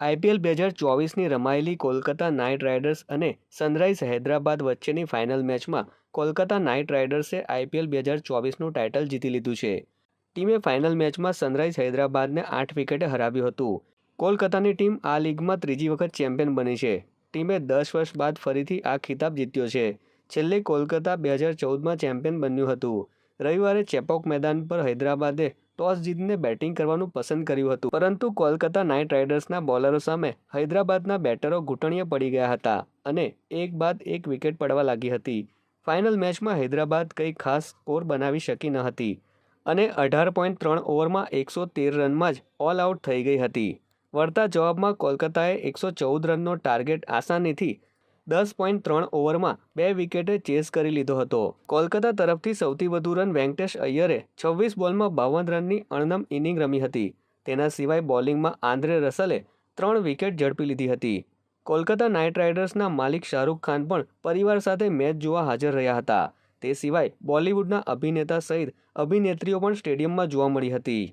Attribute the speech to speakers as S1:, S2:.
S1: IPL બે હજાર ચોવીસની રમાયેલી કોલકાતા નાઇટ રાઇડર્સ અને સનરાઇઝ હૈદરાબાદ વચ્ચેની ફાઇનલ મેચમાં કોલકાતા નાઇટ રાઇડર્સે આઈપીએલ બે હજાર ચોવીસનું ટાઇટલ જીતી લીધું છે. ટીમે ફાઇનલ મેચમાં સનરાઇઝ હૈદરાબાદને આઠ વિકેટે હરાવ્યું હતું. કોલકાતાની ટીમ આ લીગમાં ત્રીજી વખત ચેમ્પિયન બની છે. ટીમે દસ વર્ષ બાદ ફરીથી આ ખિતાબ જીત્યો છે. છેલ્લે કોલકાતા બે હજાર ચૌદમાં ચેમ્પિયન બન્યું હતું. રવિવારે ચેપોક મેદાન પર હૈદરાબાદે ટોસ જીતીને બેટિંગ કરવાનું પસંદ કર્યું હતું. પરંતુ કોલકાતા નાઇટ રાઇડર્સના બોલરો સામે હૈદરાબાદના બેટરો ઘૂંટણીએ પડી ગયા હતા અને એક બાદ એક વિકેટ પડવા લાગી હતી. ફાઇનલ મેચમાં હૈદરાબાદ કંઈ ખાસ સ્કોર બનાવી શકી ન હતી અને અઢાર પોઈન્ટ ત્રણ ઓવરમાં એકસો તેર રનમાં જ ઓલ આઉટ થઈ ગઈ હતી. વળતા જવાબમાં કોલકાતાએ એકસો ચૌદ રનનો ટાર્ગેટ આસાનીથી દસ પોઈન્ટ ત્રણ ઓવરમાં બે વિકેટે ચેઝ કરી લીધો હતો. કોલકાતા તરફથી સૌથી વધુ રન વેંકટેશ અય્યરે છવ્વીસ બોલમાં બાવન રનની અણનમ ઇનિંગ રમી હતી. તેના સિવાય બોલિંગમાં આંદ્રે રસલે ત્રણ વિકેટ ઝડપી લીધી હતી. કોલકાતા નાઇટ રાઇડર્સના માલિક શાહરૂખ ખાન પણ પરિવાર સાથે મેચ જોવા હાજર રહ્યા હતા. તે સિવાય બોલિવૂડના અભિનેતા સહિત અભિનેત્રીઓ પણ સ્ટેડિયમમાં જોવા મળી હતી.